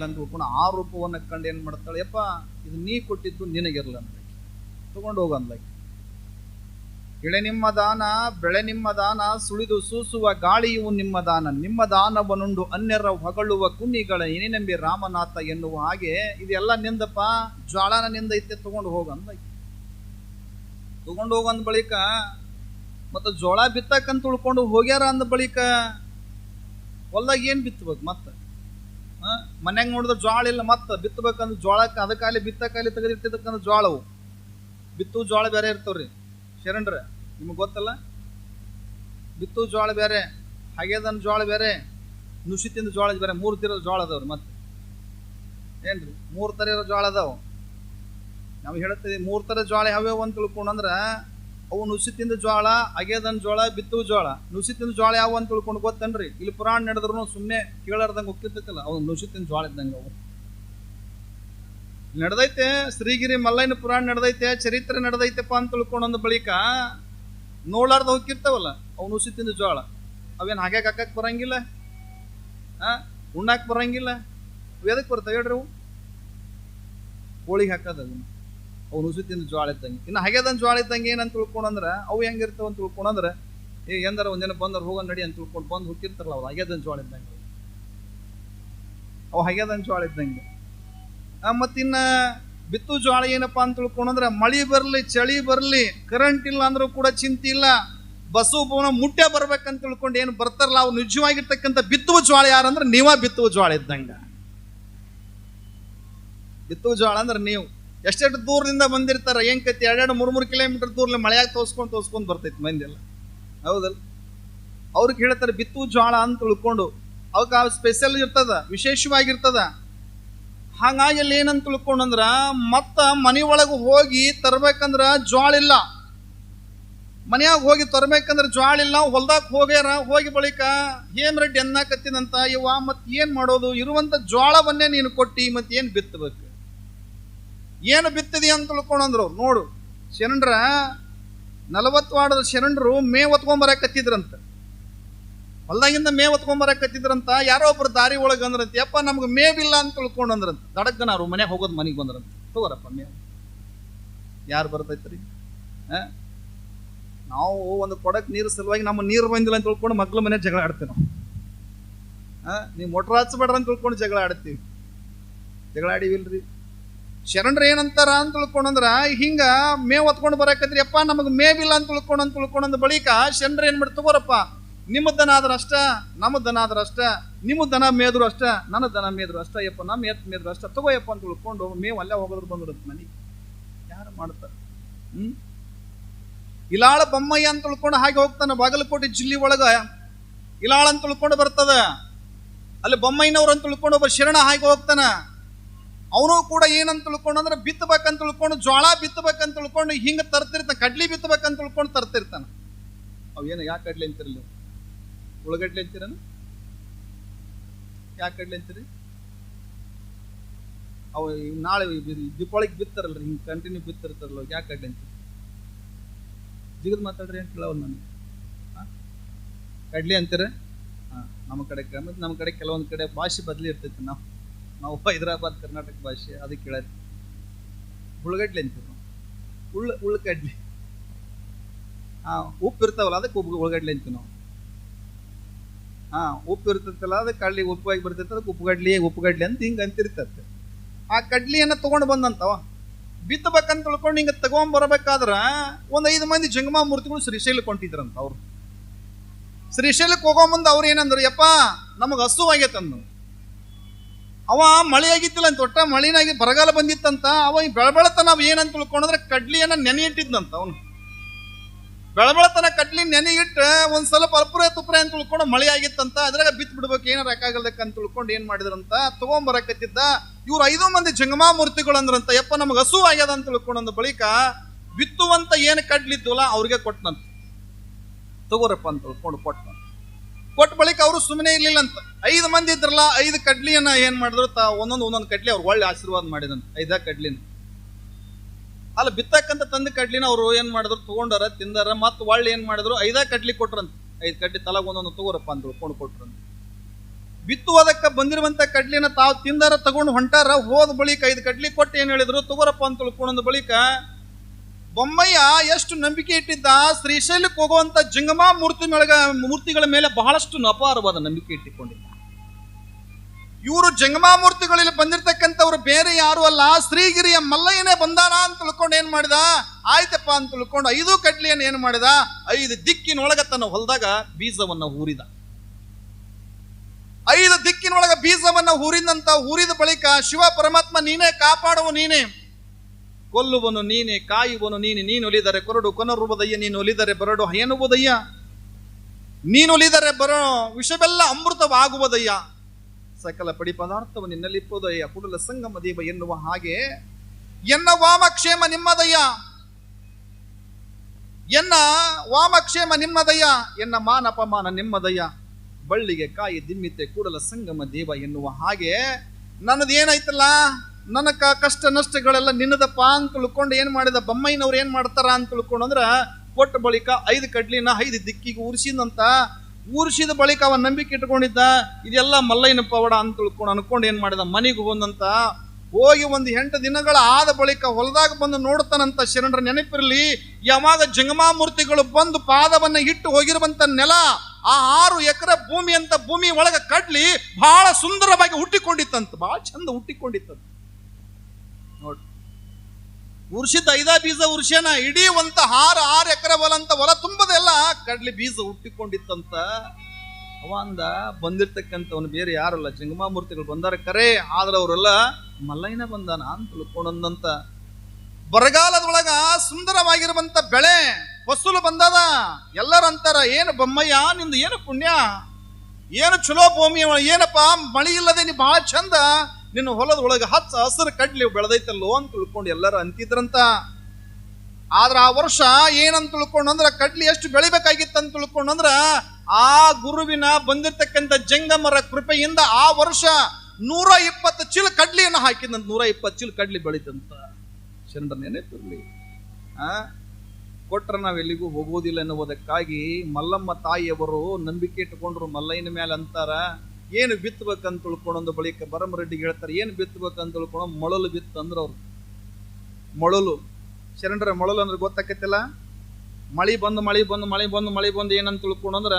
ಇಲ್ಲ ಅಂತ ತಿಳ್ಕೊಂಡು ಆ ರೂಪವನ್ನು ಕಂಡು ಏನು ಮಾಡ್ತಾಳೆ, ಯಪ್ಪ, ಇದು ನೀ ಕೊಟ್ಟಿದ್ದು ನಿನಗಿರಲ್ಲ ಅಂತ ತಗೊಂಡು ಹೋಗು ಅಂದ್ಲಾಕಿ ಇಳೆ ನಿಮ್ಮ ದಾನ, ಬೆಳೆ ನಿಮ್ಮ ದಾನ, ಸುಳಿದು ಸೂಸುವ ಗಾಳಿಯು ನಿಮ್ಮ ದಾನ, ನಿಮ್ಮ ದಾನವನುಂಡು ಅನ್ಯರ ಹೊಗಳುವ ಕುನ್ನಿಗಳ ಏನೇನೆಂಬಿ ರಾಮನಾಥ ಎನ್ನುವ ಹಾಗೆ ಇದೆಲ್ಲ ನಿಂದಪ್ಪ, ಜ್ವಾಳನ ನಿಂದ ಇತ್ತೆ ತಗೊಂಡು ಹೋಗು ಅಂದ್ಲಾಕಿ ತಗೊಂಡು ಹೋಗಂದ ಬಳಿಕ, ಮತ್ತು ಜೋಳ ಬಿತ್ತಕ್ಕಂತ ಉಳ್ಕೊಂಡು ಹೋಗ್ಯಾರ ಅಂದ ಬಳಿಕ, ಹೊಲ್ದಾಗ ಏನು ಬಿತ್ತಬೇಕು ಮತ್ತೆ? ಮನ್ಯಾಗ ನೋಡಿದ್ರೆ ಜೋಳ ಇಲ್ಲ ಮತ್ತೆ ಬಿತ್ತಬೇಕಂದ್ರೆ ಜೋಳಕ್ಕೆ ಅದಕ್ಕಾಲಿ ಬಿತ್ತಕ್ಕಾಲಿ ತೆಗೆದಿಟ್ಟಿದ್ದಕ್ಕಂದ್ರೆ ಜೋಳವು ಬಿತ್ತು ಜೋಳ ಬೇರೆ ಇರ್ತಾವ್ರಿ. ಶರಣ್ರ, ನಿಮಗೆ ಗೊತ್ತಲ್ಲ? ಬಿತ್ತು ಜೋಳ ಬೇರೆ, ಹಾಗೇದನ್ ಜೋಳ ಬೇರೆ, ನುಸಿ ತಿಂದ ಜೋಳ ಬೇರೆ, ಮೂರು ತರ ಜೋಳ ಅದಾವ್ರಿ ಮತ್ತೆ. ಏನ್ರಿ? ಮೂರು ಥರ ಇರೋ ಜೋಳ ಅದಾವ. ನಾವು ಹೇಳ್ತೀವಿ ಮೂರು ಥರ ಜೋಳ ಯಾವ್ಯಾವ ಅಂತ ತಿಳ್ಕೊಂಡಂದ್ರೆ ಅವು ನುಸಿ ತಿಂದ ಜೋಳ ಅಗೇದನ್ ಜೋಳ ಬಿತ್ತು ಜೋಳ ನುಸಿ ತಿಂದ ಜೋಳ ಯಾವ ಅಂತ ತಿಳ್ಕೊಂಡು ಗೊತ್ತೇನ್ರಿ? ಇಲ್ಲಿ ಪುರಾಣ ನಡೆದ್ರು ಸುಮ್ಮನೆ ಕೇಳಾರ್ದಂಗೆ ಹೋಗ್ತಿರ್ತೈತಲ್ಲ, ಅವು ನುಸಿ ತಿಂದ ಜೋಳ ಇದ್ದಂಗೆ ಅವು. ನಡೆದೈತೆ, ಶ್ರೀಗಿರಿ ಮಲ್ಲಯ್ಯನ ಪುರಾಣ ನಡೆದೈತೆ, ಚರಿತ್ರೆ ನಡೆದೈತೆಪ್ಪ ಅಂತ ತಿಳ್ಕೊಂಡೊಂದು ಬಳಿಕ ನೋಡ್ಲಾರ್ದ ಹೋಗಿರ್ತಾವಲ್ಲ ಅವು ನುಸಿ ತಿಂದ ಜೋಳ ಅವೇನು ಹಾಗೆ ಹಾಕಕ್ ಬರಂಗಿಲ್ಲ? ಆ? ಉಣ್ಣಾಕ್ ಬರಂಗಿಲ್ಲ? ಎದಕ್ಕೆ ಬರ್ತಾವೆ ಹೇಳ್ರಿ ಅವು? ಕೋಳಿಗೆ ಹಾಕೋದು ಅದನ್ನ. ಅವು ನುಸಿ ತಿಂದ ಜ್ವಾಳ ಇದ್ದಂಗೆ. ಇನ್ನು ಹಾಗೆದನ್ ಜ್ವಾಳ ಇದ್ದಂಗೆ ಏನಂತ ತಿಳ್ಕೊಂಡಂದ್ರೆ ಅವು ಹೆಂಗಿರ್ತಾವ ಅಂತ ತಿಳ್ಕೊಂಡಂದ್ರೆ ಏ, ಎಂದಾರ ಒಂದಿನ ಬಂದ್ರೆ ಹೋಗೋ ನಡಿ ಅಂತ ತಿಳ್ಕೊಂಡು ಬಂದು ಹೋಗಿರ್ತಾರಲ್ಲ ಅವ್ರು ಹಾಗೆದನ್ ಜ್ವಾಳ ಇದ್ದಂಗೆ. ಅವು ಹಾಗೆದನ್ ಜ್ವಾಳ ಇದ್ದಂಗೆ. ಮತ್ತಿನ್ನ ಬಿತ್ತು ಜ್ವಾಳ ಏನಪ್ಪ ಅಂತ ತಿಳ್ಕೊಂಡ್ರೆ ಮಳಿ ಬರಲಿ, ಚಳಿ ಬರಲಿ ಕರೆಂಟ್ ಇಲ್ಲ ಅಂದ್ರೂ ಕೂಡ ಚಿಂತೆ ಇಲ್ಲ. ಬಸ್ಸು ಭವನ ಮುಟ್ಟೆ ಬರ್ಬೇಕಂತ ತಿಳ್ಕೊಂಡು ಏನು ಬರ್ತಾರಲ್ಲ, ಅವು ನಿಜವಾಗಿರ್ತಕ್ಕಂಥ ಬಿತ್ತುವ ಜ್ವಾಳ ಯಾರಂದ್ರೆ ನೀವ ಬಿತ್ತುವ ಜ್ವಾಳ ಇದ್ದಂಗ. ಬಿತ್ತುವ ಜ್ವಾಳ ಅಂದ್ರೆ ನೀವು. ಎಷ್ಟೆಷ್ಟು ದೂರದಿಂದ ಬಂದಿರ್ತಾರ? ಏನ್ ಕತ್ತಿ ಎರಡೆರಡು, ಮೂರು ಮೂರು ಕಿಲೋಮೀಟರ್ ದೂರಲ್ಲಿ ಮಳೆಯಾಗ ತೋರ್ಸ್ಕೊಂಡು ತೋರ್ಸ್ಕೊಂಡು ಬರ್ತೈತಿ ಮಂದಿ ಎಲ್ಲ ಹೌದಲ್ಲ? ಅವ್ರಿಗೆ ಹೇಳ್ತಾರೆ ಬಿತ್ತು ಜ್ವಾಳ ಅಂತ ತಿಳ್ಕೊಂಡು ಅವಕ್ಕೆ ಸ್ಪೆಷಲ್ ಇರ್ತದ, ವಿಶೇಷವಾಗಿರ್ತದ. ಹಾಗಾಗಿ ಅಲ್ಲಿ ಏನಂತ ತಿಳ್ಕೊಂಡಂದ್ರ, ಮತ್ತ ಮನೆ ಒಳಗೆ ಹೋಗಿ ತರ್ಬೇಕಂದ್ರ ಜ್ವಾಳ ಇಲ್ಲ. ಮನೆಯಾಗ ಹೋಗಿ ತರ್ಬೇಕಂದ್ರೆ ಜ್ವಾಳ ಇಲ್ಲ, ಹೊಲ್ದಾಗ ಹೋಗ್ಯಾರ, ಹೋಗಿ ಬಳಿಕ ಹೇಮ್ ರೆಡ್ಡಿ ಎನ್ನಾಕತ್ತಿದಂತ ಇವ, ಮತ್ ಏನ್ ಮಾಡೋದು? ಇರುವಂತ ಜ್ವಾಳವನ್ನೇ ನೀನು ಕೊಟ್ಟಿ ಮತ್ ಏನ್ ಬಿತ್ತಬೇಕು? ಏನು ಬಿತ್ತದಿ ಅಂತ ತಿಳ್ಕೊಂಡಂದ್ರು ನೋಡು, ಶರಣರ ವಾಡದ ಶರಣರು ಮೇ ಒತ್ಕೊಂಬರಕತ್ತಿದ್ರಂತ ಹೊಲ್ದಾಗಿಂದ ಮೇ ಒತ್ಕೊಂಬರಕತ್ತಿದ್ರಂತ ಯಾರೋ ಒಬ್ರು ದಾರಿ ಒಳಗೆ ಅಂದ್ರಂತೆ, ಯಪ್ಪ ನಮ್ಗೆ ಮೇವಿಲ್ಲ ಅಂತ ತಿಳ್ಕೊಂಡಂದ್ರಂತ ದಡಕ್ಕನ ಅವ್ರು ಮನೆಗೆ ಹೋಗೋದು ಮನೆಗೆ ಬಂದ್ರಂತ. ತಗೋರಪ್ಪ ಮೇವು. ಯಾರು ಬರ್ತೈತ್ರಿ? ನಾವು ಒಂದು ಕೊಡಕ್ಕೆ ನೀರು ಸಲುವಾಗಿ ನಮ್ಮ ನೀರು ಬಂದಿಲ್ಲ ಅಂತ ತಿಳ್ಕೊಂಡು ಮಗ್ಳ ಮನೆ ಜಗಳ ಆಡ್ತೀವಿ ನಾವು. ಹಾಂ? ನೀವು ಮೋಟ್ರ್ ಹಚ್ಚಬೇಡ್ರ ಅಂತ ತಿಳ್ಕೊಂಡು ಜಗಳ ಆಡ್ತೀವಿ. ಜಗಳ ಆಡಿವಿಲ್ರಿ? ಶರಣರು ಏನಂತಾರ ಅಂತ ತಿಳ್ಕೊಂಡಂದ್ರ ಹಿಂಗ ಮೇವ್ ಹೊತ್ಕೊಂಡು ಬರಕತ್ರಿ ಅಪ್ಪ ನಮಗೆ ಮೇವಿಲ್ಲ ಅಂತ ತಿಳ್ಕೊಂಡು ಅಂತ ತಿಳ್ಕೊಂಡಂದ ಬಳಿಕ ಶರಣರು ಏನ್ ಮಾಡಿ ತಗೋರಪ್ಪ. ನಿಮ್ಮ ದನ ಆದ್ರೆ ಅಷ್ಟ, ನಮ್ಮ ದನ ಆದ್ರೆ ಅಷ್ಟ, ನಿಮ್ಮ ದನ ಮೇದ್ರು ಅಷ್ಟ, ನನ್ನ ದನ ಮೇದ್ರು ಅಷ್ಟ, ಯಪ್ಪ, ನಮ್ಮ ಎತ್ ಮೇದ್ರು ಅಷ್ಟ ತಗೋಯಪ್ಪ ಅಂತ ತಿಳ್ಕೊಂಡು ಮೇವ್ ಅಲ್ಲೇ ಹೋಗೋದ್ರ ಬಂದ್ಬಿಡುತ್ತೆ ಮನೆ. ಯಾರು ಮಾಡ್ತಾರೆ? ಹ್ಮ್? ಇಲಾಳ ಬೊಮ್ಮಯ್ಯ ಅಂತ ತಿಳ್ಕೊಂಡು ಹಾಗೆ ಹೋಗ್ತಾನೆ, ಬಾಗಲಕೋಟೆ ಜಿಲ್ಲೆ ಒಳಗ. ಇಲಾಳ ಅಂತ ತಿಳ್ಕೊಂಡು ಬರ್ತದ. ಅಲ್ಲಿ ಬೊಮ್ಮಯ್ಯನವ್ರು ಅಂತ ತಿಳ್ಕೊಂಡು ಒಬ್ಬ ಶರಣ ಹಾಗೆ ಹೋಗ್ತಾನ. ಅವನು ಕೂಡ ಏನಂತ ತಿಳ್ಕೊಂಡು ಅಂದ್ರೆ ಬಿತ್ತಬೇಕಂತ ತಿಳ್ಕೊಂಡು, ಜ್ವಾಳ ಬಿತ್ತಬೇಕಂತ ತಿಳ್ಕೊಂಡು, ಹಿಂಗ ತರ್ತಿರ್ತಾನೆ, ಕಡ್ಲಿ ಬಿತ್ತಬೇಕಂತ ತಿಳ್ಕೊಂಡು ತರ್ತಿರ್ತಾನೆ. ಅವ್ ಏನು, ಯಾಕೆ ಕಡ್ಲಿ ಅಂತಿರಲಿ ಉಳ್ಳಗಡ್ಲಿ ಅಂತೀರನು? ಯಾಕೆ ಕಡ್ಲಿ ಅಂತೀರಿ? ಅವು ನಾಳೆ ದೀಪಾವಳಿಗೆ ಬಿತ್ತಾರಲ್ರಿ, ಹಿಂಗೆ ಕಂಟಿನ್ಯೂ ಬಿತ್ತಿರ್ತಾರಲ್ಲ ಯಾಕೆ ಕಡ್ಲಿ ಅಂತೀರಿ? ಜಿಗದ್ ಮಾತಾಡ್ರಿ ಅಂತ ಕೇಳವ್ ನಾನು? ಕಡ್ಲಿ ಅಂತೀರ? ಹಾಂ, ನಮ್ಮ ಕಡೆ ನಮ್ಮ ಕಡೆ ಕೆಲವೊಂದು ಕಡೆ ಭಾಷೆ ಬದಲಿ ಇರ್ತೈತಿ, ನಾವು. ನಾವು ಹೈದರಾಬಾದ್ ಕರ್ನಾಟಕ ಭಾಷೆ ಅದಕ್ಕೆ ಕೇಳತ್ತಿ ಉಳ್ಳಗಡ್ಲೆ ಅಂತೀವಿ ನಾವು. ಉಳ್ಳ ಉಳ್ಳಗಡ್ಲಿ ಹಾಂ, ಉಪ್ಪು ಇರ್ತಾವಲ್ಲ ಅದಕ್ಕೆ ಉಪ್ಪು ಉಳ್ಳಗಡ್ಲೆ ಅಂತೀವಿ ನಾವು. ಹಾಂ, ಉಪ್ಪು ಇರ್ತೈತಲ್ಲ ಅದಕ್ಕೆ ಕಡ್ಲಿ ಉಪ್ಪಾಗಿ ಬರ್ತೈತೆ, ಅದಕ್ಕೆ ಉಪ್ಪುಗಡ್ಲಿ ಉಪ್ಪುಗಡ್ಲಿ ಅಂತ ಹಿಂಗೆ ಅಂತಿರ್ತೈತೆ. ಆ ಕಡ್ಲಿಯನ್ನು ತೊಗೊಂಡು ಬಂದಂತವ. ಬಿತ್ತಬೇಕಂತ ತಿಳ್ಕೊಂಡು ಹಿಂಗೆ ತಗೊಂಬರ್ಬೇಕಾದ್ರ ಒಂದು ಐದು ಮಂದಿ ಜಂಗಮ ಮೂರ್ತಿಗಳು ಶ್ರೀಶೈಲಕ್ಕೆ ಹೊಂಟಿದ್ರಂತ ಅವ್ರು. ಶ್ರೀಶೈಲಕ್ಕೆ ಹೋಗೋ ಮುಂದೆ ಅವ್ರು ಏನಂದ್ರು, ಯಪ್ಪ, ನಮಗೆ ಹಸು ಆಗೈತಂದು ಅವ ಮಳೆ ಆಗಿದ್ದಿಲ್ಲ ಅಂತ ಒಟ್ಟ ಮಳಿನಾಗಿ ಬರಗಾಲ ಬಂದಿತ್ತಂತ, ಅವ ಬೆಳಬೆಳತನ ನಾವು ಏನಂತ ತಿಳ್ಕೊಂಡ್ರೆ ಕಡ್ಲಿಯನ್ನ ನೆನೆ ಇಟ್ಟಿದ್ನಂತ ಅವನು. ಬೆಳಬೆಳತನ ಕಡ್ಲಿ ನೆನೆ ಇಟ್ಟು ಒಂದ್ ಸ್ವಲ್ಪ ಅಲ್ಪುರೆ ತುಪ್ರೆ ಅಂತ ತಿಳ್ಕೊಂಡು ಮಳೆ ಆಗಿತ್ತಂತ ಅದ್ರಾಗ ಬಿತ್ತು ಬಿಡ್ಬೇಕು ಏನಾರ ಅಂತ ತಿಳ್ಕೊಂಡು ಏನ್ ಮಾಡಿದ್ರಂತ, ತಗೊಂಬರಕತ್ತಿದ್ದ. ಇವ್ರು ಐದು ಮಂದಿ ಜಂಗಮಾ ಮೂರ್ತಿಗಳು ಅಂದ್ರಂತ, ಯಪ್ಪ ನಮಗೆ ಹಸು ಆಗ್ಯದ ಅಂತ ತಿಳ್ಕೊಂಡಂದ ಬಳಿಕ ಬಿತ್ತುವಂತ ಏನು ಕಡ್ಲಿದ್ದಲ್ಲ ಅವ್ರಿಗೆ ಕೊಟ್ಟನಂತ ತಗೋರಪ್ಪ ಅಂತ ತಿಳ್ಕೊಂಡು ಕೊಟ್ಟ ಕೊಟ್ಟ ಬಳಿಕ ಅವರು ಸುಮ್ಮನೆ ಇರಲಿಲ್ಲ ಅಂತ ಐದು ಮಂದಿ ಇದ್ರಲ್ಲ, ಐದು ಕಡ್ಲಿಯನ್ನ ಏನ್ ಮಾಡಿದ್ರು? ತಾ ಒಂದೊಂದು ಒಂದೊಂದು ಕಡ್ಲಿ ಅವ್ರು ಒಳ್ಳೆ ಆಶೀರ್ವಾದ ಮಾಡಿದಂತ, ಐದ ಕಡ್ಲಿನ. ಅಲ್ಲ, ಬಿತ್ತಕ್ಕಂತ ತಂದ ಕಡ್ಲಿನ ಅವರು ಏನ್ ಮಾಡಿದ್ರು? ತಗೊಂಡಾರ, ತಿಂದಾರ, ಮತ್ತೆ ಒಳ್ಳೆ ಏನ್ ಮಾಡಿದ್ರು? ಐದ ಕಡ್ಲಿ ಕೊಟ್ರಂತ. ಐದು ಕಡ್ಲಿ ತಲಾಗ ಒಂದೊಂದು ತಗೋರಪ್ಪ ಅಂತ ಕೊಂಡು ಕೊಟ್ರಂತ. ಬಿತ್ತುವುದಕ್ಕೆ ಬಂದಿರುವಂತ ಕಡ್ಲಿನ ತಾವು ತಿಂದಾರ, ತಗೊಂಡು ಹೊಂಟಾರ, ಹೋದ ಬಳಿಕ ಐದು ಕಡ್ಲಿ ಕೊಟ್ಟು ಏನ್ ಹೇಳಿದ್ರು? ತಗೋರಪ್ಪ ಅಂತ ತಿಳ್ಕೊಂಡ ಬಳಿಕ ಬೊಮ್ಮಯ್ಯ ಎಷ್ಟು ನಂಬಿಕೆ ಇಟ್ಟಿದ್ದ? ಶ್ರೀಶೈಲಕ್ಕೆ ಹೋಗುವಂತ ಜಂಗಮ ಮೂರ್ತಿ ಮೇಳಗ, ಮೂರ್ತಿಗಳ ಮೇಲೆ ಬಹಳಷ್ಟು ಅಪಾರವಾದ ನಂಬಿಕೆ ಇಟ್ಟುಕೊಂಡಿದ್ದ. ಇವರು ಜಂಗಮಾ ಮೂರ್ತಿಗಳಲ್ಲಿ ಬಂದಿರತಕ್ಕಂಥವ್ರು ಬೇರೆ ಯಾರು ಅಲ್ಲ. ಶ್ರೀಗಿರಿಯ ಮಲ್ಲಯ್ಯನೇ ಬಂದಾನ ಅಂತ ತಿಳ್ಕೊಂಡು ಏನ್ ಮಾಡಿದ? ಆಯ್ತಪ್ಪ ಅಂತ ತಿಳ್ಕೊಂಡು ಐದು ಕಡ್ಲಿಯನ್ನು ಏನ್ ಮಾಡಿದ? ಐದು ದಿಕ್ಕಿನೊಳಗ ತನ್ನ ಹೊಲದಾಗ ಬೀಜವನ್ನ ಹೂರಿದ. ಐದು ದಿಕ್ಕಿನೊಳಗ ಬೀಜವನ್ನ ಹೂರಿದಂತ ಹೂರಿದ ಬಳಿಕ ಶಿವ ಪರಮಾತ್ಮ ನೀನೇ ಕಾಪಾಡುವ ನೀನೇ. ಕೊಲ್ಲುವನು ನೀನೆ, ಕಾಯುವನು ನೀನೆ, ನೀನು ಒಲಿದರೆ ಕೊರಡು ಕೊನರುವುದಯ್ಯ ನೀನು ಒಲಿದರೆ ಬರಡು ನೀನು ಒಲಿದರೆ ಬರೋ ವಿಷವೆಲ್ಲ ಅಮೃತವಾಗುವುದಯ್ಯ. ಸಕಲ ಪಡಿ ಪದಾರ್ಥವು ನಿನ್ನಲ್ಲಿಪ್ಪುದಯ್ಯ ಕುಡಲ ಸಂಗಮ ದೇವ ಎನ್ನುವ ಹಾಗೆ ಎನ್ನ ವಾಮಕ್ಷೇಮ ನಿಮ್ಮದಯ್ಯ? ಎನ್ನ ವಾಮಕ್ಷೇಮ ನಿಮ್ಮದಯ್ಯ? ಎನ್ನ ಮಾನ ಅಪಮಾನ ನಿಮ್ಮದಯ್ಯ? ಬಳ್ಳಿಗೆ ಕಾಯಿ ದಿಮ್ಮಿತೆ ಕೂಡಲ ಸಂಗಮ ದೇವ ಎನ್ನುವ ಹಾಗೆ ನನ್ನದು ನನ್ನ ಕ- ಕಷ್ಟ ನಷ್ಟಗಳೆಲ್ಲ ನಿನ್ನದಪ್ಪ ಅಂತ ತಿಳ್ಕೊಂಡು ಏನು ಮಾಡಿದ? ಬೊಮ್ಮಯ್ಯನವ್ರು ಏನು ಮಾಡ್ತಾರ ಅಂತ ತಿಳ್ಕೊಂಡು ಅಂದ್ರೆ ಕೊಟ್ಟ ಬಳಿಕ ಐದು ಕಡ್ಲಿನ ಐದು ದಿಕ್ಕಿಗೆ ಉರ್ಸಿದಂತ ಊರ್ಸಿದ ಬಳಿಕ ಅವ ನಂಬಿಕೆ ಇಟ್ಕೊಂಡಿದ್ದ, ಇದೆಲ್ಲ ಮಲ್ಲಯ್ಯನ ಪವಾಡ ಅಂತ ತಿಳ್ಕೊಂಡು ಅನ್ಕೊಂಡು ಏನು ಮಾಡಿದ? ಮನೆಗೆ ಬಂದಂತ ಹೋಗಿ ಒಂದು ಎಂಟು ದಿನಗಳ ಆದ ಬಳಿಕ ಹೊಲದಾಗ ಬಂದು ನೋಡ್ತಾನಂತ ಶರಣರ ನೆನಪಿರಲಿ ಯಾವಾಗ ಜಂಗಮಾ ಮೂರ್ತಿಗಳು ಬಂದು ಪಾದವನ್ನ ಇಟ್ಟು ಹೋಗಿರುವಂತ ನೆಲ, ಆ ಆರು ಎಕರೆ ಭೂಮಿ ಅಂತ ಭೂಮಿ ಒಳಗೆ ಕಡ್ಲಿ ಬಹಳ ಸುಂದರವಾಗಿ ಹುಟ್ಟಿಕೊಂಡಿತ್ತಂತ ಬಹಳ ಚಂದ ಹುಟ್ಟಿಕೊಂಡಿತ್ತಂತ. ಉರ್ಷಿದ ಐದಾ ಬೀಜ ಉರ್ಷನ ಇಡೀ ಒಂತ ಆರು ಆರು ಎಕರೆ ಹೊಲ ಅಂತ ಹೊಲ ತುಂಬದೆಲ್ಲ ಕಡ್ಲಿ ಬೀಜ ಹುಟ್ಟಿಕೊಂಡಿತ್ತಂತ. ಅವ ಅಂದ, ಬಂದಿರ್ತಕ್ಕಂಥವನು ಬೇರೆ ಯಾರಲ್ಲ ಜಂಗಮಾ ಮೂರ್ತಿಗಳು ಬಂದಾರ ಕರೆ, ಆದ್ರೆ ಅವರೆಲ್ಲ ಮಲ್ಲಯ್ಯನ ಬಂದಾನ ಅಂತ ತಿಳ್ಕೊಂಡಂದಂತ. ಬರಗಾಲದೊಳಗ ಸುಂದರವಾಗಿರುವಂತ ಬೆಳೆ ಫಸಲು ಬಂದದ. ಎಲ್ಲರ ಅಂತಾರ, ಏನು ಬೊಮ್ಮಯ್ಯ, ನಿಂದು ಏನು ಪುಣ್ಯ? ಏನು ಚಲೋ ಭೂಮಿ ಒಳ- ಏನಪ್ಪ, ಮಳಿ ಇಲ್ಲದೆ ನೀ ಬಹಳ ಚಂದ ನಿನ್ನ ಹೊಲದ ಒಳಗೆ ಹಚ್ಚ ಹಸಿರು ಕಡ್ಲಿ ಬೆಳೆದೈತಲ್ಲೋ ಅಂತ ತಿಳ್ಕೊಂಡು ಎಲ್ಲರೂ ಅಂತಿದ್ರಂತ. ಆದ್ರ ಆ ವರ್ಷ ಏನಂತ ತಿಳ್ಕೊಂಡು ಅಂದ್ರೆ ಕಡ್ಲಿ ಎಷ್ಟು ಬೆಳಿಬೇಕಾಗಿತ್ತು ಅಂತ ತಿಳ್ಕೊಂಡು ಅಂದ್ರೆ ಆ ಗುರುವಿನ ಬಂದಿರ್ತಕ್ಕಂಥ ಜಂಗಮರ ಕೃಪೆಯಿಂದ ಆ ವರ್ಷ ನೂರ ಇಪ್ಪತ್ತು ಚೀಲ ಕಡ್ಲಿಯನ್ನು ಹಾಕಿದಂತ ನೂರ ಇಪ್ಪತ್ತು ಚೀಲ ಕಡ್ಲಿ ಬೆಳೀತಂತ. ಚಂದ್ರ ನೆನಪಿರ್ಲಿ ಆ? ಕೊಟ್ರೆ ನಾವು ಎಲ್ಲಿಗೂ ಹೋಗೋದಿಲ್ಲ ಎನ್ನುವುದಕ್ಕಾಗಿ ಮಲ್ಲಮ್ಮ ತಾಯಿಯವರು ನಂಬಿಕೆ ಇಟ್ಟುಕೊಂಡ್ರು ಮಲ್ಲಯ್ಯನ ಮೇಲೆ ಅಂತಾರ. ಏನು ಬಿತ್ತಬೇಕಂತ ತಿಳ್ಕೊಂಡೊಂದು ಬಳಿಕ ಬರಮರೆಡ್ಡಿಗೆ ಹೇಳ್ತಾರೆ, ಏನು ಬಿತ್ತಬೇಕಂತ ತಿಳ್ಕೊಂಡು ಮೊಳಲು ಬಿತ್ತು ಅಂದ್ರೆ ಅವ್ರು. ಮೊಳಲು, ಶರಣರ, ಮೊಳಲು ಅಂದ್ರೆ ಗೊತ್ತಾಕೈತಿಲ್ಲ ಮಳಿ ಬಂದು ಮಳಿ ಬಂದು ಮಳಿ ಬಂದು ಮಳಿ ಬಂದು ಏನಂತ ತಿಳ್ಕೊಂಡಂದ್ರ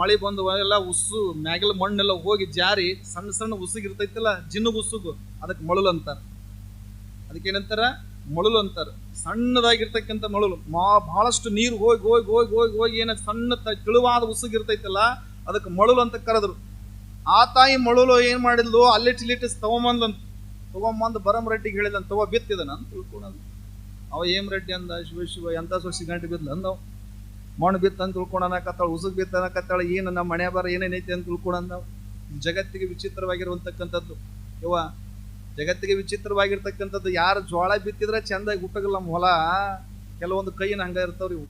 ಮಳಿ ಬಂದು ಎಲ್ಲ ಉಸ್ಸು ಮ್ಯಾಗಿಲ ಮಣ್ಣೆಲ್ಲ ಹೋಗಿ ಜಾರಿ, ಸಣ್ಣ ಸಣ್ಣ ಉಸುಗ್ ಇರ್ತೈತಿಲ್ಲ, ಜಿನ್ನು ಉಸುಗು ಅದಕ್ಕೆ ಮೊಳಲು ಅಂತಾರೆ. ಅದಕ್ಕೆ ಮೊಳಲು ಅಂತಾರೆ. ಸಣ್ಣದಾಗಿರ್ತಕ್ಕಂಥ ಮೊಳಲು. ಮಾ, ಬಹಳಷ್ಟು ನೀರು ಹೋಗಿ ಹೋಗಿ ಹೋಗಿ ಹೋಗಿ ಹೋಗಿ, ಏನ ಸಣ್ಣ ತಿಳುವಾದ ಉಸುಗ್ ಇರ್ತೈತಲ್ಲ, ಅದಕ್ಕೆ ಮೊಳಲು ಅಂತ ಕರೆದ್ರು. ಆ ತಾಯಿ ಮಳುಲು ಏನು ಮಾಡಿದ್ಲು? ಅಲ್ಲಿಟ್ ಇಲ್ಲಿಟ್ ತಗೊಂಬಂದಂತ ತಗೊಂಬಂದು ಬರಮ್ ರೆಡ್ಡಿಗೆ ಹೇಳಿದಂತ ತಗೋ ಬಿತ್ತಿದನ ನಾನು. ತಿಳ್ಕೊಳದು. ಅವ ಏಮ್ ರೆಡ್ಡಿ ಅಂದ, ಶಿವ ಶಿವ, ಎಂತ ಸೊಸಿ ಗಂಟೆ ಬಿದ್ಲು ಅಂದ ಮಣ್ಣು ಬಿತ್ತಂತ ತಿಳ್ಕೊಳಕತ್ತಾಳ ಉಸುಗ್ ಬಿತ್ತ ಅನ್ನಕತ್ತಾಳ ಏನು ನಮ್ಮ ಮನೆ ಬರ ಏನೇನೈತಿ ಅಂತ ತಿಳ್ಕೊಂಡಂದವ್ ಜಗತ್ತಿಗೆ ವಿಚಿತ್ರವಾಗಿರುವಂತಕ್ಕಂಥದ್ದು. ಇವ ಜಗತ್ತಿಗೆ ವಿಚಿತ್ರವಾಗಿರ್ತಕ್ಕಂಥದ್ದು ಯಾರು ಜೋಳ ಬಿತ್ತಿದ್ರೆ ಚೆಂದಾಗಿ ಹುಟ್ಟಗಲ್ಲ ನಮ್ಮ ಹೊಲ. ಕೆಲವೊಂದು ಕೈನ ಹಂಗ ಇರ್ತಾವ್ರಿ ಇವು.